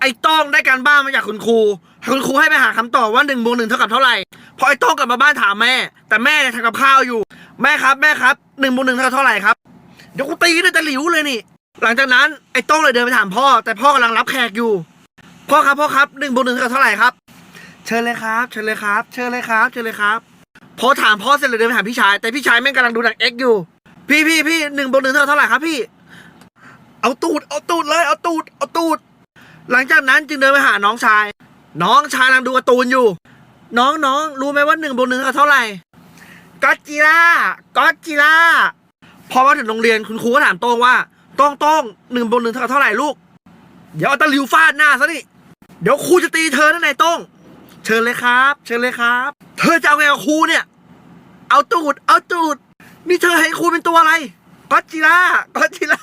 ไอ้โต้องได้การบ้านมาจากคุณครู คุณครูให้ไปหาคำตอบว่าหนึ่งบวกหนึ่งเท่ากับเท่าไหร่ พอไอ้โต้องกลับมาบ้านถามแม่ แต่แม่เนี่ยทำกับข้าวอยู่ แม่ครับแม่ครับหนึ่งบวกหนึ่งเท่ากับเท่าไหร่ครับ เดี๋ยวกูตีด้วยจะหลิวเลยนี่ หลังจากนั้นไอ้โต้องเลยเดินไปถามพ่อ แต่พ่อกำลังรับแขกอยู่ พ่อครับพ่อครับหนึ่งบวกหนึ่งเท่ากับเท่าไหร่ครับ เชิญเลยครับ เชิญเลยครับ เชิญเลยครับ เชิญเลยครับ พอถามพ่อเสร็จเลยเดินไปหามพี่ชาย แต่พี่ชายแม่งกำลังดูหนังเอ็กอยู่ พี่พี่พี่หนึ่งบวกหนึ่งเท่ากับเท่าไหร่ครับพี่ เอาตูด เอาตูดเลย เอาตูด เอา หลังจากนั้นจึงเดินไปหาน้องชาย น้องชายกำลังดูการ์ตูนอยู่ น้องน้องรู้ไหมว่าหนึ่งบวกหนึ่งเท่ากับเท่าไหร่ก็จิล่าก็จิล่าพอมาถึงโรงเรียนคุณครูก็ถามโต้งว่าโต้งโต้งหนึ่งบวกหนึ่งเท่าเท่าไหร่ลูก เดี๋ยวเอาตะหลิวฟาดหน้าซะนี่เดี๋ยวครูจะตีเธอนั่นไงโต้งเชิญเลยครับ เชิญเลยครับ เธอจะเอาไงกับครูเนี่ย เอาตูด เอาตูด นี่เธอให้ครูเป็นตัวอะไรก็จิล่าก็จิล่า